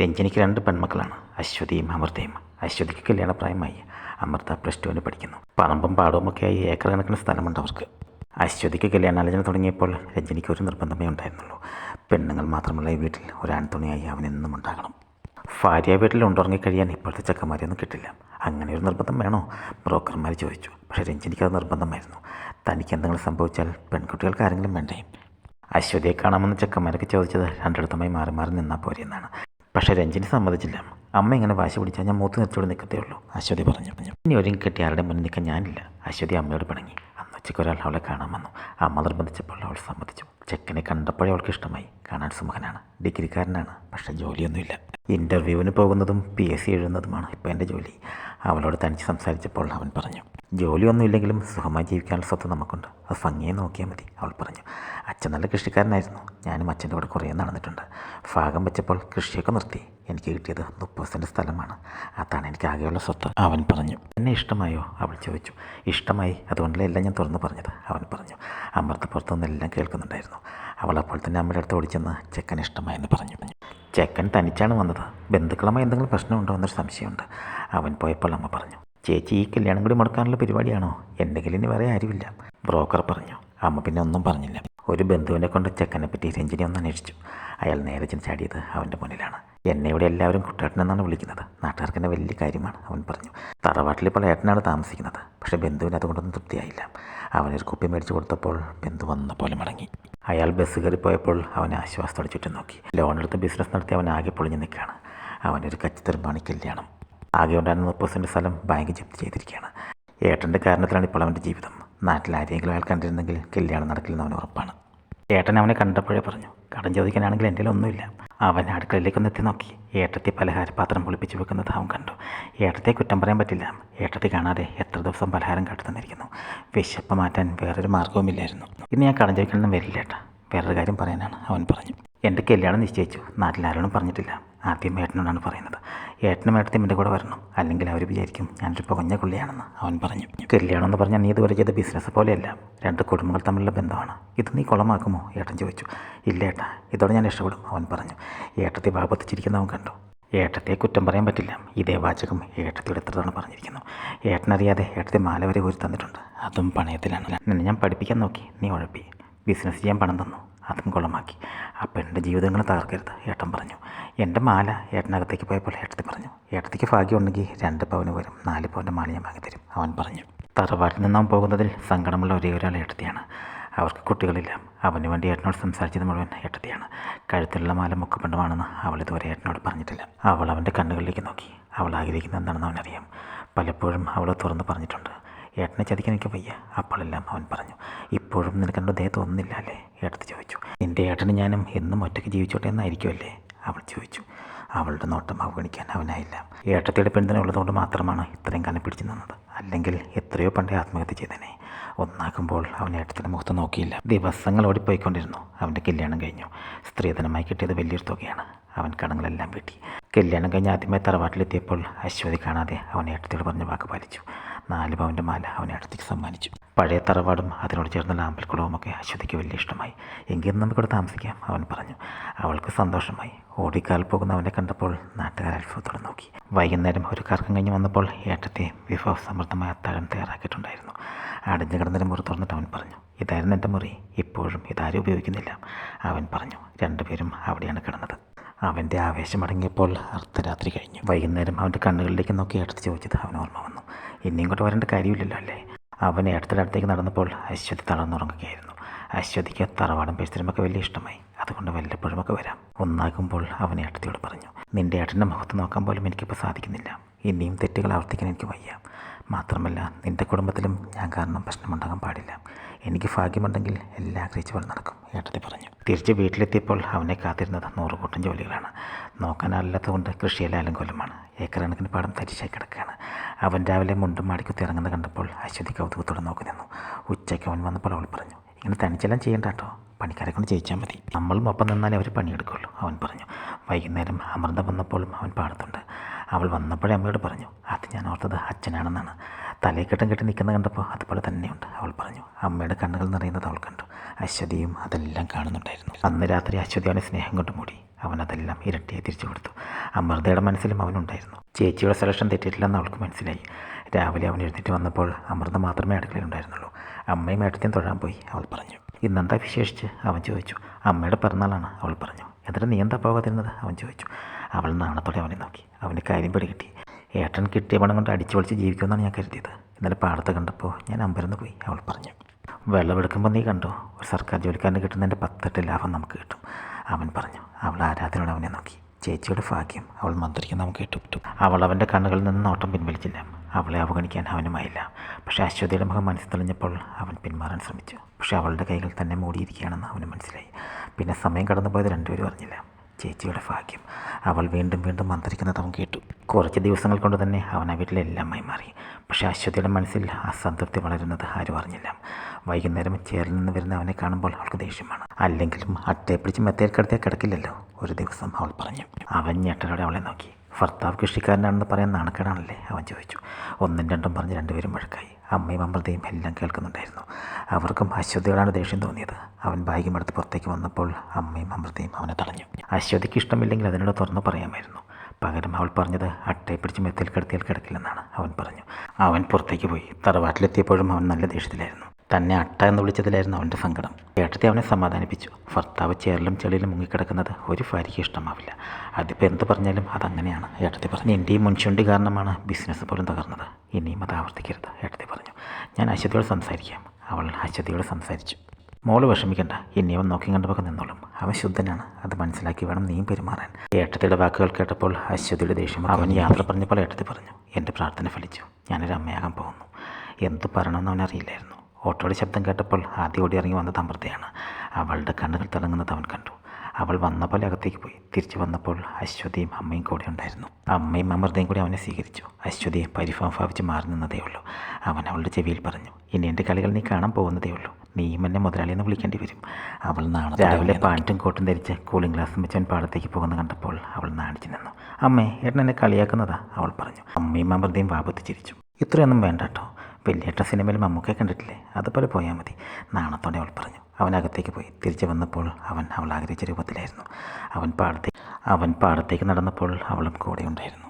രഞ്ജനിക്ക് രണ്ട് പെൺമക്കളാണ്. അശ്വതിയും അമൃതയും. അശ്വതിക്ക് കല്യാണപ്രായമായി അമൃത പ്ലസ് ടുവിന് പഠിക്കുന്നു. പറമ്പും പാടവും ഒക്കെ ആയി ഏക്കർ കണക്കിന് സ്ഥലമുണ്ട് അവർക്ക്. അശ്വതിക്ക് കല്യാണാലോചന തുടങ്ങിയപ്പോൾ രഞ്ജനിക്ക് ഒരു നിർബന്ധമേ ഉണ്ടായിരുന്നുള്ളൂ. പെണ്ണുങ്ങൾ മാത്രമുള്ള ഈ വീട്ടിൽ ഒരാൺ തുണിയായി അവൻ എന്നും ഉണ്ടാകണം. ഭാര്യ വീട്ടിൽ ഉണ്ടുറങ്ങിക്കഴിയാൻ ഇപ്പോഴത്തെ ചെക്കന്മാരെയൊന്നും കിട്ടില്ല. അങ്ങനെ ഒരു നിർബന്ധം വേണോ? ബ്രോക്കർമാർ ചോദിച്ചു. പക്ഷേ രഞ്ജനിക്ക് അത് നിർബന്ധമായിരുന്നു. തനിക്ക് എന്തെങ്കിലും സംഭവിച്ചാൽ പെൺകുട്ടികൾക്ക് ആരെങ്കിലും വേണ്ടേ? അശ്വതിയെ കാണാമെന്ന് ചെക്കന്മാരൊക്കെ ചോദിച്ചത് രണ്ടിടത്തുമായി മാറി മാറി നിന്നാൽ പോരെ എന്നാണ്. പക്ഷേ രഞ്ജിനി സമ്മതിച്ചില്ല. അമ്മ ഇങ്ങനെ വാശി പിടിച്ചാൽ ഞാൻ മൂത്ത് നിർത്തിയോട് നിൽക്കത്തേ ഉള്ളൂ അശ്വതി പറഞ്ഞു. പറഞ്ഞു ഇനി ഒരു കെട്ടി ആരുടെ മുന്നിൽ നിൽക്കാൻ ഞാനില്ല. അശ്വതി അമ്മയോട് പിണങ്ങി. അന്ന് ഉച്ചയ്ക്ക് ഒരാൾ അവളെ കാണാൻ വന്നു. അമ്മ നിർബന്ധിച്ചപ്പോൾ അവൾ സമ്മതിച്ചു. ചെക്കനെ കണ്ടപ്പോഴേ അവൾക്ക് ഇഷ്ടമായി. കാണാൻ സുമുഖനാണ് ഡിഗ്രിക്കാരനാണ്. പക്ഷേ ജോലിയൊന്നുമില്ല. ഇന്റർവ്യൂവിന് പോകുന്നതും പി എസ് സി എഴുതുന്നതുമാണ് ഇപ്പോൾ എന്റെ ജോലി. അവളോട് തനിച്ച് സംസാരിച്ചപ്പോൾ അവൻ പറഞ്ഞു ജോലിയൊന്നുമില്ലെങ്കിലും സുഖമായി ജീവിക്കാനുള്ള സ്വത്ത് നമുക്കുണ്ട്. അത് ഭംഗിയെ നോക്കിയാൽ മതി അവൾ പറഞ്ഞു. അച്ഛൻ നല്ല കൃഷിക്കാരനായിരുന്നു. ഞാനും അച്ഛന്റെ കൂടെ കുറേ നടന്നിട്ടുണ്ട്. ഭാഗം വെച്ചപ്പോൾ കൃഷിയൊക്കെ നിർത്തി. എനിക്ക് കിട്ടിയത് മുപ്പത് സെന്റ് സ്ഥലമാണ്. അതാണ് എനിക്ക് ആകെയുള്ള സ്വത്ത് അവൻ പറഞ്ഞു. എന്നെ ഇഷ്ടമായോ? അവൾ ചോദിച്ചു. ഇഷ്ടമായി. അതുകൊണ്ടല്ലേ എല്ലാം ഞാൻ തുറന്നു പറഞ്ഞത് അവൻ പറഞ്ഞു. അമൃത പുറത്തുനിന്നെല്ലാം കേൾക്കുന്നുണ്ടായിരുന്നു അവൾ അപ്പോൾ തന്നെ അമ്മയുടെ അടുത്ത് ഓടിച്ചെന്ന് ചെക്കൻ ഇഷ്ടമായെന്ന് പറഞ്ഞു. ചെക്കൻ തനിച്ചാണ് വന്നത്. ബന്ധുക്കളുമായി എന്തെങ്കിലും പ്രശ്നമുണ്ടോ എന്നൊരു സംശയമുണ്ട്. അവൻ പോയപ്പോൾ അമ്മ പറഞ്ഞു ചേച്ചി ഈ കല്യാണം കൂടി മുടക്കാനുള്ള പരിപാടിയാണോ? എന്തെങ്കിലും ഇനി വേറെ ആരുമില്ല. ബ്രോക്കർ പറഞ്ഞു അമ്മ പിന്നെ ഒന്നും പറഞ്ഞില്ല. ഒരു ബന്ധുവിനെ കൊണ്ട് ചെക്കനെ പറ്റി രഞ്ജിനി ഒന്ന് അന്വേഷിച്ചു. അയാൾ നേരെ ചാടിയത് അവന്റെ മുന്നിലാണ്. എന്നെ ഇവിടെ എല്ലാവരും കുട്ടേട്ടൻ എന്നാണ് വിളിക്കുന്നത്. നാട്ടുകാർക്ക് എന്നെ വലിയ കാര്യമാണ് അവൻ പറഞ്ഞു. തറവാട്ടിൽ ഇപ്പോൾ ഏട്ടനാണ് താമസിക്കുന്നത്. പക്ഷേ ബന്ധുവിന് അതുകൊണ്ടൊന്നും തൃപ്തിയായില്ല. അവനൊരു കുപ്പി മേടിച്ചു കൊടുത്തപ്പോൾ ബന്ധു വന്ന പോലെ മടങ്ങി. അയാൾ ബസ് കയറി പോയപ്പോൾ അവൻ ആശ്വാസത്തോടെ ചുറ്റും നോക്കി. ലോണെടുത്ത് ബിസിനസ് നടത്തി അവൻ ആകെ പൊളിഞ്ഞു നിൽക്കുകയാണ്. അവനൊരു കച്ചിത്തെറുമ്പാണ് കല്യാണം. ആകെ ഉണ്ടായിരുന്ന മുപ്പത് സെന്റ് സ്ഥലം ബാങ്ക് ജപ്തി ചെയ്തിരിക്കുകയാണ്. ഏട്ടന്റെ കാരണത്തിലാണ് ഇപ്പോൾ അവന്റെ ജീവിതം. നാട്ടിൽ ആരെങ്കിലും അയാൾ കണ്ടിരുന്നെങ്കിൽ കല്യാണം നടക്കില്ലെന്ന് അവന് ഉറപ്പാണ്. ഏട്ടൻ അവനെ കണ്ടപ്പോഴേ പറഞ്ഞു കടം ചോദിക്കാനാണെങ്കിൽ എന്റെ ഒന്നുമില്ല. അവൻ അടുക്കളയിലേക്കൊന്ന് എത്തി നോക്കി. ഏട്ടത്തി പലഹാരപാത്രം പൊളിപ്പിച്ച് വെക്കുന്നത് അവൻ കണ്ടു. ഏട്ടത്തെ കുറ്റം പറയാൻ പറ്റില്ല. ഏട്ടത്തെ കാണാതെ എത്ര ദിവസം പലഹാരം കാട്ടു തന്നിരിക്കുന്നു വിശപ്പ് മാറ്റാൻ വേറൊരു മാർഗവുമില്ലായിരുന്നു ഇന്ന് ഞാൻ കടം ചോദിക്കാനൊന്നും വരില്ല ഏട്ടാ. വേറൊരു കാര്യം പറയാനാണ് അവൻ പറഞ്ഞു. എന്റെ കല്യാണം നിശ്ചയിച്ചു. നാട്ടിലാരോടും പറഞ്ഞിട്ടില്ല. ആദ്യം ഏട്ടനോടാണ് പറയുന്നത്. ഏട്ടനും ഏട്ടത്തിയും എന്റെ കൂടെ വരണം. അല്ലെങ്കിൽ അവർ വിചാരിക്കും ഞാനൊരു പുകഞ്ഞ കൊള്ളിയാണെന്ന്. അവൻ പറഞ്ഞു. കല്യാണം എന്ന് പറഞ്ഞാൽ നീ ഇതുവരെ ചെയ്ത ബിസിനസ് പോലെയല്ല. രണ്ട് കുടുംബങ്ങൾ തമ്മിലുള്ള ബന്ധമാണ്. ഇത് നീ കുളമാക്കുമോ? ഏട്ടൻ ചോദിച്ചു. ഇല്ല ഏട്ടാ. ഇതോടെ ഞാൻ രക്ഷപ്പെടും. അവൻ പറഞ്ഞു. ഏട്ടത്തെ ഭാഗത്തിച്ചിരിക്കുന്നവൻ കണ്ടു? ഏട്ടത്തെ കുറ്റം പറയാൻ പറ്റില്ല. ഇതേ വാചകം ഏട്ടത്തിയുടെ എത്ര തവണ പറഞ്ഞിരിക്കുന്നു. ഏട്ടനറിയാതെ ഏട്ടത്തെ മാല വരെ ഊരി തന്നിട്ടുണ്ട് അതും പണയത്തിലാണ്. ഞാൻ പഠിപ്പിക്കാൻ നോക്കി. നീ ഉഴപ്പി. ബിസിനസ് ചെയ്യാൻ പണം തന്നു. അതും കുളമാക്കി അപ്പം എന്റെ ജീവിതങ്ങൾ തകർക്കരുത് ഏട്ടൻ പറഞ്ഞു. എന്റെ മാല ഏട്ടനകത്തേക്ക് പോയപ്പോൾ ഏട്ടത്തി പറഞ്ഞു ഏട്ടത്തിക്ക് ഭാഗ്യമുണ്ടെങ്കിൽ രണ്ട് പവന് വരും നാല് പവന്റെ മാല ഞാൻ വാങ്ങിത്തരും അവൻ പറഞ്ഞു. തറവാട്ടിൽ നിന്നാൻ പോകുന്നതിൽ സങ്കടമുള്ള ഒരേ ഒരാൾ ഏട്ടത്തിയാണ്. അവർക്ക് കുട്ടികളില്ല അവന് വേണ്ടി ഏട്ടനോട് സംസാരിച്ചത് മുഴുവൻ ഏട്ടത്തിയാണ്. കഴുത്തിലുള്ള മാല മുക്കപ്പണ്ടമാണെന്ന് അവൾ ഇതുവരെ ഏട്ടനോട് പറഞ്ഞിട്ടില്ല. അവൾ അവന്റെ കണ്ണുകളിലേക്ക് നോക്കി അവൾ ആഗ്രഹിക്കുന്നത് എന്താണെന്ന് അവനറിയാം. പലപ്പോഴും അവൾ തുറന്ന് പറഞ്ഞിട്ടുണ്ട് ഏട്ടനെ ചതിക്കാൻ എനിക്ക് വയ്യ. അപ്പോഴെല്ലാം അവൻ പറഞ്ഞു. ഇപ്പോഴും നിനക്കണ്ട ദേഹത്ത് ഒന്നില്ല അല്ലേ? ഏട്ടത്തി ചോദിച്ചു. എന്റെ ഏട്ടന് ഞാനും എന്നും ഒറ്റയ്ക്ക് ജീവിച്ചോട്ടെ എന്നായിരിക്കുമല്ലേ? അവൾ ചോദിച്ചു. അവളുടെ നോട്ടം അവഗണിക്കാൻ അവനായില്ല. ഏട്ടത്തിയുടെ പെണ്ണിനെ ഉള്ളതുകൊണ്ട് മാത്രമാണ് ഇത്രയും കാലം പിടിച്ചു നിന്നത്. അല്ലെങ്കിൽ എത്രയോ പണ്ടേ ആത്മഹത്യ ചെയ്തേനെ. ഒന്നാക്കുമ്പോൾ അവൻ ഏട്ടത്തിന്റെ മുഖത്ത് നോക്കിയില്ല. ദിവസങ്ങൾ ഓടിപ്പോയിക്കൊണ്ടിരുന്നു. അവന്റെ കല്യാണം കഴിഞ്ഞു. സ്ത്രീധനമായി കിട്ടിയത് വലിയൊരു തുകയാണ്. അവൻ കടങ്ങളെല്ലാം വീട്ടി. കല്യാണം കഴിഞ്ഞ് ആദ്യമായി തറവാട്ടിലെത്തിയപ്പോൾ അശ്വതി കാണാതെ അവൻ ഏട്ടത്തിയോട് പറഞ്ഞ വാക്ക് പാലിച്ചു. നാല് പവന്റെ മാല അവനെ അടുത്തേക്ക് സമ്മാനിച്ചു. പഴയ തറവാടും അതിനോട് ചേർന്നുള്ള അമ്പൽക്കുളവും ഒക്കെ അശ്വതിക്ക് വലിയ ഇഷ്ടമായി. എങ്കിലും നമുക്കിവിടെ താമസിക്കാം അവൻ പറഞ്ഞു. അവൾക്ക് സന്തോഷമായി. ഓടിക്കാൽ പോകുന്ന അവനെ കണ്ടപ്പോൾ നാട്ടുകാർ അത്ഭുതത്തോടെ നോക്കി. വൈകുന്നേരം ഒരു കറക്കം കഴിഞ്ഞ് വന്നപ്പോൾ ഏട്ടത്തെ വിഭവ സമൃദ്ധമായ അത്താഴം തയ്യാറാക്കിയിട്ടുണ്ടായിരുന്നു. അടഞ്ഞു കിടന്നൊരു മുറി തുറന്നിട്ട് അവൻ പറഞ്ഞു ഇതായിരുന്നു എന്റെ മുറി. ഇപ്പോഴും ഇതാരും ഉപയോഗിക്കുന്നില്ല. അവൻ പറഞ്ഞു രണ്ടുപേരും അവിടെയാണ് കിടന്നത്. അവന്റെ ആവേശം അടങ്ങിയപ്പോൾ അർദ്ധരാത്രി കഴിഞ്ഞു. വൈകുന്നേരം അവന്റെ കണ്ണുകളിലേക്ക് നോക്കി എടുത്ത് ചോദിച്ചത് അവൻ ഓർമ്മ വന്നു. ഇനി ഇങ്ങോട്ട് വരേണ്ട കാര്യമില്ലല്ലോ അല്ലേ? അവൻ ഏട്ടത്തിന്റെ അടുത്തേക്ക് നടന്നപ്പോൾ അശ്വതി തളർന്നുറങ്ങുകയായിരുന്നു. അശ്വതിക്ക് തറവാടും പരിസരമൊക്കെ വലിയ ഇഷ്ടമായി. അതുകൊണ്ട് വല്ലപ്പോഴുമൊക്കെ വരാം. ഒന്നാകുമ്പോൾ അവൻ ഏട്ടത്തിയോട് പറഞ്ഞു നിന്റെ ഏട്ടന്റെ മുഖത്ത് നോക്കാൻ പോലും എനിക്കിപ്പോൾ സാധിക്കുന്നില്ല. ഇനിയും തെറ്റുകൾ ആവർത്തിക്കാൻ എനിക്ക് വയ്യ. മാത്രമല്ല നിന്റെ കുടുംബത്തിലും ഞാൻ കാരണം പ്രശ്നമുണ്ടാകാൻ പാടില്ല. എനിക്ക് ഭാഗ്യമുണ്ടെങ്കിൽ എല്ലാ ആഗ്രഹിച്ച് പോലെ നടക്കും ഏട്ടത്തി പറഞ്ഞു. തിരിച്ച് വീട്ടിലെത്തിയപ്പോൾ അവനെ കാത്തിരുന്നത് നൂറുകൂട്ടം ജോലികളാണ്. നോക്കാനല്ലാത്തതുകൊണ്ട് കൃഷിയെല്ലാം അലങ്കോലമാണ്. ഏക്കർ കണക്കിന് പാടം തരിശായി കിടക്കുകയാണ്. അവൻ രാവിലെ മുണ്ടും മാടിക്കുത്തി ഇറങ്ങുന്നത് കണ്ടപ്പോൾ അശ്വതി കൗതുകത്തോടെ നോക്കി നിന്നു. ഉച്ചയ്ക്ക് അവൻ വന്നപ്പോൾ അവൾ പറഞ്ഞു ഇങ്ങനെ തനിച്ചെല്ലാം ചെയ്യേണ്ട കേട്ടോ പണിക്കാരെ കൊണ്ട് ചെയ്യിച്ചാൽ മതി. നമ്മളും ഒപ്പം നിന്നാലേ അവർ പണിയെടുക്കുള്ളൂ അവൻ പറഞ്ഞു. വൈകുന്നേരം അമൃത വന്നപ്പോഴും അവൻ പാടത്തുണ്ട്. അവൾ വന്നപ്പോഴേ അമ്മയോട് പറഞ്ഞു അത് ഞാൻ ഓർത്തത് അച്ഛനാണെന്നാണ്. തലയെക്കെട്ടം കെട്ടി നിൽക്കുന്ന കണ്ടപ്പോൾ അതുപോലെ തന്നെയുണ്ട് അവൾ പറഞ്ഞു. അമ്മയുടെ കണ്ണുകൾ നിറയുന്നത് അവൾ കണ്ടു. അശ്വതിയും അതെല്ലാം കാണുന്നുണ്ടായിരുന്നു. അന്ന് രാത്രി അശ്വതി അവനെ സ്നേഹം കൊണ്ട് മൂടി. അവൻ അതെല്ലാം ഇരട്ടിയായി തിരിച്ചു കൊടുത്തു. അമൃതയുടെ മനസ്സിലും അവനുണ്ടായിരുന്നു. ചേച്ചിയുടെ സെലക്ഷൻ തെറ്റിയിട്ടില്ലെന്ന് അവൾക്ക് മനസ്സിലായി. രാവിലെ അവൻ എഴുന്നേറ്റ് വന്നപ്പോൾ അമൃത മാത്രമേ അടുക്കളയിലുണ്ടായിരുന്നുള്ളൂ അമ്മയും ഏട്ടത്തെയും തൊഴാൻ പോയി അവൾ പറഞ്ഞു. ഇന്നെന്താ വിശേഷിച്ച്? അവൻ ചോദിച്ചു. അമ്മയുടെ പിറന്നാളാണ് അവൾ പറഞ്ഞു. എന്നിട്ട് നീ എന്താ പോകാതിരുന്നത്? അവൻ ചോദിച്ചു. അവൾ നാണത്തോടെ അവനെ നോക്കി. അവന്റെ കാര്യം പിടികിട്ടി. ഏട്ടൻ കിട്ടിയ പണം കൊണ്ട് അടിച്ചു പൊളിച്ച് ജീവിക്കുമെന്നാണ് ഞാൻ കരുതിയത്. ഇന്നലെ പാടത്ത് കണ്ടപ്പോൾ ഞാൻ അമ്പരന്ന് പോയി അവൾ പറഞ്ഞു. വെള്ളമെടുക്കുമ്പോൾ നീ കണ്ടോ? ഒരു സർക്കാർ ജോലിക്കാരന് കിട്ടുന്നതിന്റെ പത്തെട്ട് ലാഭം നമുക്ക് കിട്ടും. അവൻ പറഞ്ഞു. അവൾ ആരാധനയോടെ അവനെ നോക്കി. ചേച്ചിയുടെ ഭാഗ്യം അവൾ മന്ത്രിക്കുന്ന നമുക്ക് കിട്ടും അവൾ അവന്റെ കണ്ണുകളിൽ നിന്ന് നോട്ടം പിൻവലിച്ചില്ല. അവളെ അവഗണിക്കാൻ അവനുമായില്ല. പക്ഷേ അശ്വതിയുടെ മുഖം മനസ്സിൽ തെളിഞ്ഞപ്പോൾ അവൻ പിന്മാറാൻ ശ്രമിച്ചു. പക്ഷേ അവളുടെ കൈകൾ തന്നെ മൂടിയിരിക്കുകയാണെന്ന് അവന് മനസ്സിലായി. പിന്നെ സമയം കടന്നുപോയത് രണ്ടുപേരും അറിഞ്ഞില്ല. ചേച്ചിയുടെ ഭാഗ്യം. അവൾ വീണ്ടും വീണ്ടും മന്ത്രിക്കുന്നത് അവൻ കേട്ടു. കുറച്ച് ദിവസങ്ങൾ കൊണ്ട് തന്നെ അവൻ ആ വീട്ടിലെല്ലാമായി മാറി. പക്ഷേ അശ്വതിയുടെ മനസ്സിൽ അസംതൃപ്തി വളരുന്നത് ആരും അറിഞ്ഞില്ല. വൈകുന്നേരം ചേറിൽ നിന്ന് വരുന്ന അവനെ കാണുമ്പോൾ അവൾക്ക് ദേഷ്യമാണ്. അല്ലെങ്കിലും അട്ടയെ പിടിച്ച് മെത്തേൽ കിടക്കില്ലല്ലോ. ഒരു ദിവസം അവൾ പറഞ്ഞു. അവൻ ഞെട്ടലോടെ അവളെ നോക്കി. ഭർത്താവ് കൃഷിക്കാരനാണെന്ന് പറയാൻ നാണക്കേടാണല്ലേ? അവൻ ചോദിച്ചു. ഒന്നും രണ്ടും പറഞ്ഞ് രണ്ടുപേരും വഴക്കായി. അമ്മയും അമൃതയും എല്ലാം കേൾക്കുന്നുണ്ടായിരുന്നു. അവർക്കും അശ്വതിയോടാണ് ദേഷ്യം തോന്നിയത്. അവൻ ബാഗും എടുത്ത് പുറത്തേക്ക് വന്നപ്പോൾ അമ്മയും അമൃതയും അവനെ തടഞ്ഞു. അശ്വതിക്ക് ഇഷ്ടമില്ലെങ്കിൽ അതിനോട് തുറന്നു പറയാമായിരുന്നു. പകരം അവൾ പറഞ്ഞത് അട്ടയെ പിടിച്ച് മെത്തിൽ കിടത്തിയാൽ കിടക്കില്ലെന്നാണ് അവൻ പറഞ്ഞു. അവൻ പുറത്തേക്ക് പോയി. തറവാട്ടിലെത്തിയപ്പോഴും അവൻ നല്ല ദേഷ്യത്തിലായിരുന്നു. തന്നെ അട്ട എന്ന് വിളിച്ചതിലായിരുന്നു അവന്റെ സങ്കടം. ഏട്ടത്തെ അവനെ സമാധാനിപ്പിച്ചു. ഭർത്താവ് ചേറിലും ചെളിയിലും മുങ്ങിക്കിടക്കുന്നത് ഒരു ഭാര്യയ്ക്ക് ഇഷ്ടമാവില്ല. അതിപ്പോൾ എന്ത് പറഞ്ഞാലും അതങ്ങനെയാണ്. ഏട്ടത്തെ പറഞ്ഞു എന്റെ ഈ മുൻചുണ്ടി കാരണമാണ് ബിസിനസ് പോലും തകർന്നത്. ഇനിയും അത് ആവർത്തിക്കരുത് ഏട്ടത്തെ പറഞ്ഞു. ഞാൻ അശ്വതിയോട് സംസാരിക്കാം. അവൾ അശ്വതിയോട് സംസാരിച്ചു. മോൾ വിഷമിക്കണ്ട. ഇനി അവൻ നോക്കി കണ്ടപ്പോൾ നിന്നോളും. അവൻ ശുദ്ധനാണ്. അത് മനസ്സിലാക്കി വേണം നീ പെരുമാറാൻ. ഏട്ടത്തിയുടെ വാക്കുകൾ കേട്ടപ്പോൾ അശ്വതിയുടെ ദേഷ്യം അവൻ യാത്ര പറഞ്ഞപ്പോൾ ഏട്ടത്തി പറഞ്ഞു എന്റെ പ്രാർത്ഥന ഫലിച്ചു. ഞാനൊരു അമ്മയാകാൻ പോകുന്നു. എന്ത് പറയണമെന്ന് അവനറിയില്ലായിരുന്നു. ഓട്ടോയുടെ ശബ്ദം കേട്ടപ്പോൾ ആദ്യം ഓടി ഇറങ്ങി വന്നത് അമൃതയാണ്. അവളുടെ കണ്ണുകൾ തിളങ്ങുന്നത് അവൻ കണ്ടു. അവൾ വന്ന പോലെ അകത്തേക്ക് പോയി. തിരിച്ചു വന്നപ്പോൾ അശ്വതിയും അമ്മയും കൂടെ ഉണ്ടായിരുന്നു. അമ്മയും അമൃതയും കൂടി അവനെ സ്വീകരിച്ചു. അശ്വതി പരിഭവം ഭാവിച്ച് മാറി നിന്നതേ ഉള്ളൂ. അവൻ അവളുടെ ചെവിയിൽ പറഞ്ഞു ഇനി എന്റെ കളികൾ നീ കാണാൻ പോകുന്നതേ ഉള്ളൂ. നീയും എന്നെ മുതലാളിയെന്ന് വിളിക്കേണ്ടി വരും. അവൾ നാണ രാവിലെ പാന്റും കോട്ടും ധരിച്ച് കൂളിംഗ് ഗ്ലാസും വെച്ച് അവൻ പാടത്തേക്ക് പോകുന്ന കണ്ടപ്പോൾ അവൾ നാണിച്ചു നിന്നു. അമ്മേ ഏട്ടൻ എന്നെ കളിയാക്കുന്നതാ അവൾ പറഞ്ഞു. അമ്മയും അമൃതയും വാപത്ത് ചിരിച്ചു ഇത്രയൊന്നും വേണ്ട കേട്ടോ വലിയേട്ട സിനിമയിൽ മമ്മൂക്കെ കണ്ടിട്ടില്ലേ? അതുപോലെ പോയാൽ മതി. നാണത്തോടെ അവൾ പറഞ്ഞു. അവൻ അകത്തേക്ക് പോയി. തിരിച്ചു വന്നപ്പോൾ അവൻ അവൾ ആഗ്രഹിച്ച രൂപത്തിലായിരുന്നു. അവൻ പാടത്തേക്ക് അവൻ പാടത്തേക്ക് നടന്നപ്പോൾ അവളും കൂടെ ഉണ്ടായിരുന്നു